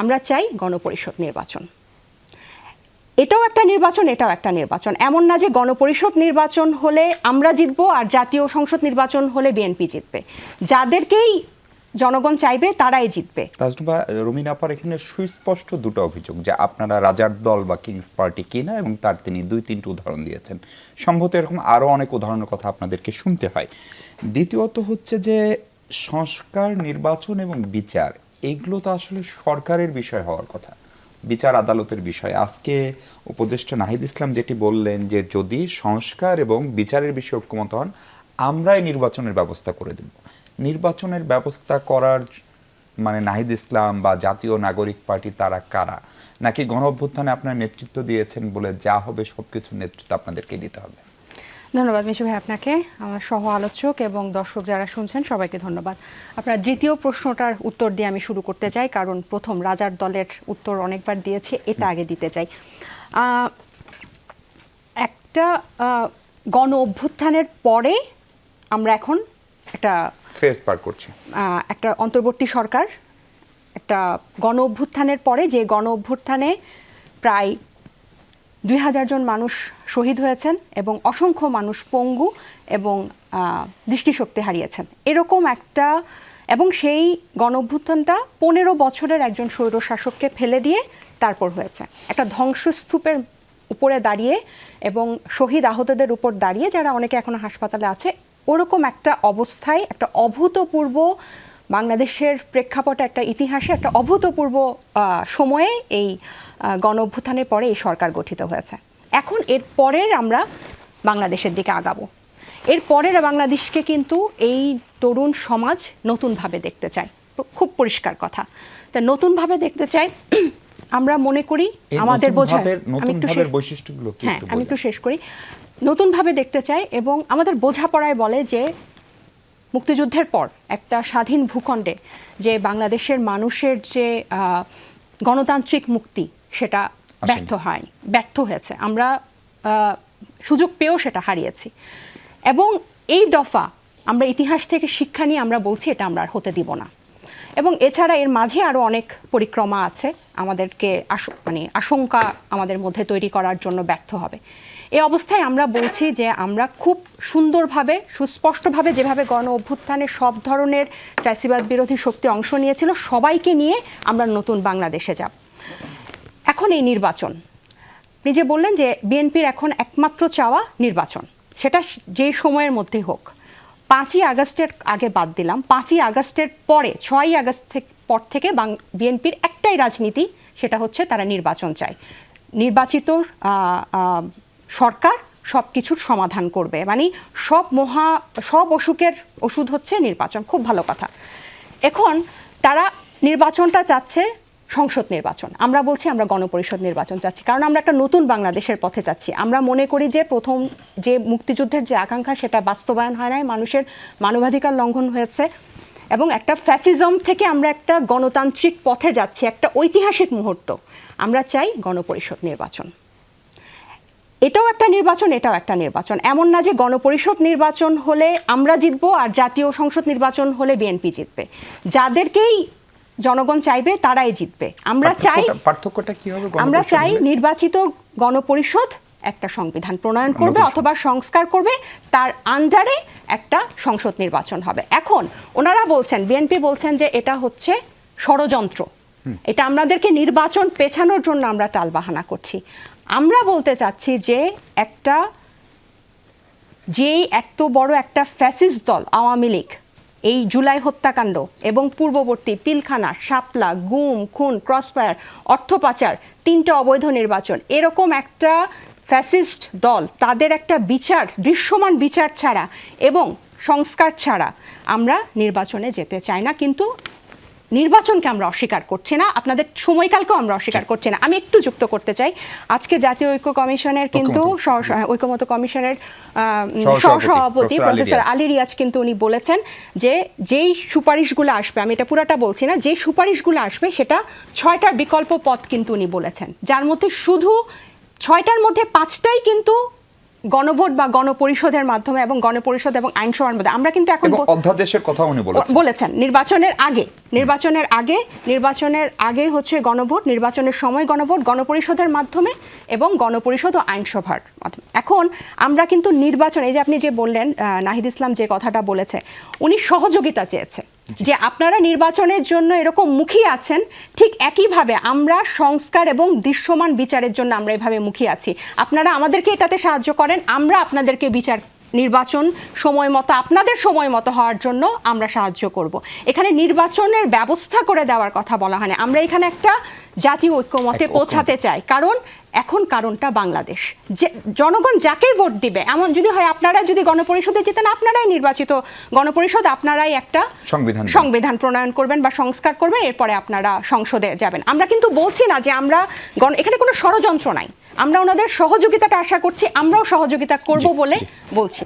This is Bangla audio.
আমরা চাই গণপরিষদ নির্বাচন। এটাও একটা নির্বাচন, এটাও একটা নির্বাচন। এমন না যে গণপরিষদ নির্বাচন হলে আমরা জিতবো আর জাতীয় সংসদ নির্বাচন হলে বিএনপি জিতবে। যাদেরকেই জনগণ চাইবে, তারাই জিতবে। তাজনুবা, রুমিন আপার এখানে সুস্পষ্ট দুটো অভিযোগ যে আপনারা রাজার দল বা কিংস পার্টি কিনা এবং তার তিনি দুই, তিনটি উদাহরণ দিয়েছেন। সম্ভবত এরকম আরও অনেক উদাহরণের কথা আপনাদেরকে শুনতে হয়। দ্বিতীয়ত হচ্ছে যে সংস্কার, নির্বাচন এবং বিচার এগুলো তো আসলে সরকারের বিষয় হওয়ার কথা। বিচার আদালতের বিষয়। আজকে উপদেষ্টা নাহিদ ইসলাম যেটি বললেন যে যদি সংস্কার এবং বিচারের বিষয়ে ঐক্যমত হন, আমরাই নির্বাচনের ব্যবস্থা করে দেব। নির্বাচনের ব্যবস্থা করার মানে নাহিদ ইসলাম বা জাতীয় নাগরিক পার্টি তারা কারা? নাকি গণ অভ্যুত্থানে আপনার নেতৃত্ব দিয়েছেন বলে যা হবে সবকিছুর নেতৃত্ব আপনাদেরকে দিতে হবে। ধন্যবাদ মিশু ভাই আপনাকে আমার সহ আলোচক এবং দর্শক যারা শুনছেন সবাইকে ধন্যবাদ। আপনার দ্বিতীয় প্রশ্নটার উত্তর দিয়ে আমি শুরু করতে চাই কারণ প্রথম রাজার দলের উত্তর অনেকবার দিয়েছি এটা আগে দিতে চাই। একটা গণ অভ্যুত্থানের পরে আমরা এখন একটা ফেস পার করছি। একটা অন্তর্বর্তী সরকার একটা গণ অভ্যুত্থানের পরে যে গণ অভ্যুত্থানে প্রায় দুই হাজার জন মানুষ শহীদ হয়েছেন এবং অসংখ্য মানুষ পঙ্গু এবং দৃষ্টিশক্তি হারিয়েছেন। এরকম একটা, এবং সেই গণ অভ্যুত্থানটা পনেরো বছরের একজন স্বৈরশাসককে ফেলে দিয়ে তারপর হয়েছে। একটা ধ্বংসস্তূপের উপরে দাঁড়িয়ে এবং শহীদ আহতদের উপর দাঁড়িয়ে যারা অনেকে এখনও হাসপাতালে আছে, ওরকম একটা অবস্থায়, একটা অভূতপূর্ব বাংলাদেশের প্রেক্ষাপটে একটা ইতিহাসে একটা অভূতপূর্ব সময়ে এই গণ অভ্যুত্থানের পরে এই সরকার গঠিত হয়েছে। এখন এর পরের আমরা বাংলাদেশের দিকে আগাবো। এর পরের বাংলাদেশকে কিন্তু এই তরুণ সমাজ নতুনভাবে দেখতে চায়। খুব পরিষ্কার কথা। তা নতুনভাবে দেখতে চাই আমরা মনে করি আমাদের ভাবের- আমি একটু হ্যাঁ আমি একটু শেষ করি। নতুনভাবে দেখতে চাই এবং আমাদের বোঝাপড়ায় বলে যে মুক্তিযুদ্ধের পর একটা স্বাধীন ভূখণ্ডে যে বাংলাদেশের মানুষের যে গণতান্ত্রিক মুক্তি সেটা ব্যর্থ হয়নি ব্যর্থ হয়েছে। আমরা সুযোগ পেয়েও সেটা হারিয়েছি। এবং এই দফা আমরা ইতিহাস থেকে শিক্ষা নিয়ে আমরা বলছি এটা আমরা আর হতে দিব না। এবং এছাড়া এর মাঝে আরও অনেক পরিক্রমা আছে আমাদেরকে আশ- মানে আশঙ্কা আমাদের মধ্যে তৈরি করার জন্য ব্যর্থ হবে। এই অবস্থায় আমরা বলছি যে আমরা খুব সুন্দরভাবে, সুস্পষ্টভাবে যেভাবে গণ অভ্যুত্থানে সব ধরনের ফ্যাসিবাদ বিরোধী শক্তি অংশ নিয়েছিল, সবাইকে নিয়ে আমরা নতুন বাংলাদেশে যাব। এখন এই নির্বাচন। নিজে বললেন যে বিএনপির এখন একমাত্র চাওয়া নির্বাচন, সেটা যে সময়ের মধ্যে হোক। পাঁচই আগস্টের আগে বাদ দিলাম, পাঁচই আগস্টের পরে, ছয়ই আগস্ট পর থেকে বিএনপির একটাই রাজনীতি, সেটা হচ্ছে তারা নির্বাচন চায়। নির্বাচিত সরকার সব কিছুর সমাধান করবে। মানে সব মহা, সব অসুখের ওষুধ হচ্ছে নির্বাচন। খুব ভালো কথা। এখন তারা নির্বাচনটা চাচ্ছে সংসদ নির্বাচন। আমরা বলছি আমরা গণপরিষদ নির্বাচন চাচ্ছি। কারণ আমরা একটা নতুন বাংলাদেশের পথে চাচ্ছি আমরা মনে করি যে প্রথম যে মুক্তিযুদ্ধের যে আকাঙ্ক্ষা সেটা বাস্তবায়ন হয় নাই। মানুষের মানবাধিকার লঙ্ঘন হয়েছে। এবং একটা ফ্যাসিজম থেকে আমরা একটা গণতান্ত্রিক পথে যাচ্ছি। একটা ঐতিহাসিক মুহূর্ত। আমরা চাই গণপরিষদ নির্বাচন। এটাও একটা নির্বাচন এটাও একটা নির্বাচন। এমন না যে গণপরিষদ নির্বাচন হলে আমরা জিতবো আর জাতীয় সংসদ নির্বাচন হলে বিএনপি জিতবে। যাদেরকেই জনগণ চাইবে তারাই জিতবে। আমরা চাই পার্থক্যটা- কি হবে আমরা চাই নির্বাচিত গণপরিষদ একটা সংবিধান প্রণয়ন করবে অথবা সংস্কার করবে তার আন্ডারে একটা সংসদ নির্বাচন হবে। এখন ওনারা বলছেন বিএনপি বলছেন যে এটা হচ্ছে ষড়যন্ত্র। এটা আমাদেরকে নির্বাচন পেছানোর জন্য আমরা টালবাহানা করছি। আমরা বলতে চাচ্ছি যে একটা, যেই এত বড় একটা ফ্যাসিস্ট দল আওয়ামী লীগ, এই জুলাই হত্যাকাণ্ড এবং পূর্ববর্তী পিলখানা, শাপলা, গুম, খুন, ক্রসফায়ার অর্থ পাচার তিনটা অবৈধ নির্বাচন, এরকম একটা ফ্যাসিস্ট দল, তাদের একটা বিচার, দৃশ্যমান বিচার ছাড়া এবং সংস্কার ছাড়া আমরা নির্বাচনে যেতে চাই না। কিন্তু নির্বাচনকে আমরা অস্বীকার করছি না আপনাদের সময়কালকেও আমরা অস্বীকার করছি না। আমি একটু যুক্ত করতে চাই। আজকে জাতীয় ঐক্য কমিশনের কিন্তু ঐক্যমত কমিশনের সহসভাপতি, প্রফেসর আলী রিয়াজ। আলী রিয়াজ কিন্তু উনি বলেছেন যে যেই সুপারিশগুলো আসবে আমি এটা পুরাটা বলছি না যে সুপারিশগুলো আসবে সেটা ছয়টার বিকল্প পথ কিন্তু উনি বলেছেন। যার মধ্যে শুধু ছয়টার মধ্যে পাঁচটাই কিন্তু গণভোট বা গণপরিষদের মাধ্যমে এবং গণপরিষদ এবং আইনসভার মধ্যে। আমরা কিন্তু এখন অধ্যাদেশের কথা উনি বলেছেন। নির্বাচনের আগে নির্বাচনের আগে নির্বাচনের আগে হচ্ছে গণভোট নির্বাচনের সময় গণভোট গণপরিষদের মাধ্যমে এবং গণপরিষদ ও আইনসভার মাধ্যমে। এখন আমরা কিন্তু নির্বাচন এই যে আপনি যে বললেন নাহিদ ইসলাম যে কথাটা বলেছে উনি সহযোগিতা চেয়েছে যে আপনারা নির্বাচনের জন্য এরকম মুখী আছেন, ঠিক একইভাবে আমরা সংস্কার এবং দৃশ্যমান বিচারের জন্য আমরা এভাবে মুখী আছি। আপনারা আমাদেরকে এটাতে সাহায্য করেন, আমরা আপনাদেরকে বিচার নির্বাচন সময় মতো আপনাদের সময় মতো হওয়ার জন্য আমরা সাহায্য করব। এখানে নির্বাচনের ব্যবস্থা করে দেওয়ার কথা বলা হয় না। আমরা এখানে একটা জাতীয় ঐক্যমতে পৌঁছাতে চাই। কারণ এখন কারণটা বাংলাদেশ। যে জনগণ যাকেই ভোট দিবে এমন যদি হয় আপনারা যদি গণপরিষদে যেতেন আপনারাই নির্বাচিত গণপরিষদ আপনারাই একটা সংবিধান সংবিধান প্রণয়ন করবেন বা সংস্কার করবেন এরপরে আপনারা সংসদে যাবেন। আমরা কিন্তু বলছি না যে আমরা গণ- এখানে কোনো ষড়যন্ত্র নাই। আমরা ওনাদের সহযোগিতাটা আশা করছি আমরাও সহযোগিতা করব বলে বলছি।